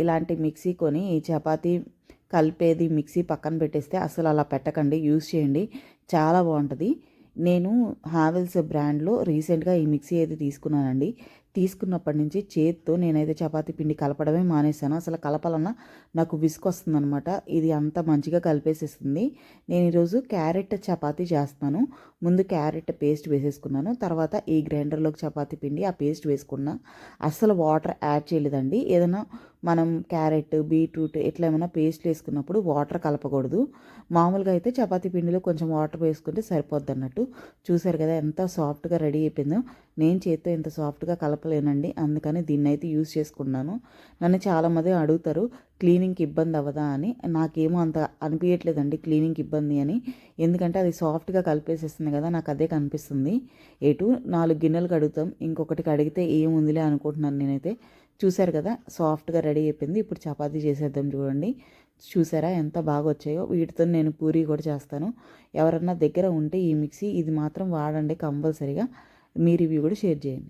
ఇలాంటి మిక్సీ కొని ఈ చపాతీ కలిపేది మిక్సీ పక్కన పెట్టేస్తే అసలు అలా పెట్టకండి యూస్ చేయండి చాలా బాగుంటుంది. నేను హావెల్స్ బ్రాండ్లో రీసెంట్గా ఈ మిక్సీ అయితే తీసుకున్నానండి. తీసుకున్నప్పటి నుంచి చేత్తో నేనైతే చపాతీ పిండి కలపడమే మానేశాను. అసలు కలపాలన్నా నాకు విసుగు వస్తుందనమాట ఇది అంత మంచిగా కలిపేసేస్తుంది నేను ఈరోజు క్యారెట్ చపాతీ చేస్తాను. ముందు క్యారెట్ పేస్ట్ వేసేసుకున్నాను. తర్వాత ఈ గ్రైండర్లోకి చపాతీ పిండి ఆ పేస్ట్ వేసుకున్నా. అస్సలు వాటర్ యాడ్ చేయలేదండి. ఏదైనా మనం క్యారెట్ బీట్రూట్ ఇట్లా ఏమైనా పేస్ట్ వేసుకున్నప్పుడు వాటర్ కలపకూడదు. మామూలుగా అయితే చపాతీ పిండిలో కొంచెం వాటర్ వేసుకుంటే సరిపోద్ది అన్నట్టు చూసారు కదా ఎంత సాఫ్ట్గా రెడీ అయిపోయిందో. నేను చేత్తో ఎంత సాఫ్ట్గా కలప కలపలేనండి అందుకని దీన్ని అయితే యూజ్ చేసుకున్నాను. నన్ను చాలామంది అడుగుతారు క్లీనింగ్కి ఇబ్బంది అవ్వదా? అని. నాకేమో అంత అనిపించట్లేదండి క్లీనింగ్కి ఇబ్బంది అని. ఎందుకంటే అది సాఫ్ట్గా కలిపేసేస్తుంది కదా నాకు అదే కనిపిస్తుంది. ఎటు నాలుగు గిన్నెలు కడుగుతాం. ఇంకొకటి కడిగితే ఏముందిలే అనుకుంటున్నాను నేనైతే. చూశారు కదా సాఫ్ట్గా రెడీ అయిపోయింది. ఇప్పుడు చపాతీ చేసేద్దాం చూడండి. చూసారా ఎంత బాగా వచ్చాయో. వీటితో నేను పూరి కూడా చేస్తాను. ఎవరన్నా దగ్గర ఉంటే ఈ మిక్సీ ఇది మాత్రం వాడండి కంపల్సరీగా. మీ రివ్యూ కూడా షేర్ చేయండి.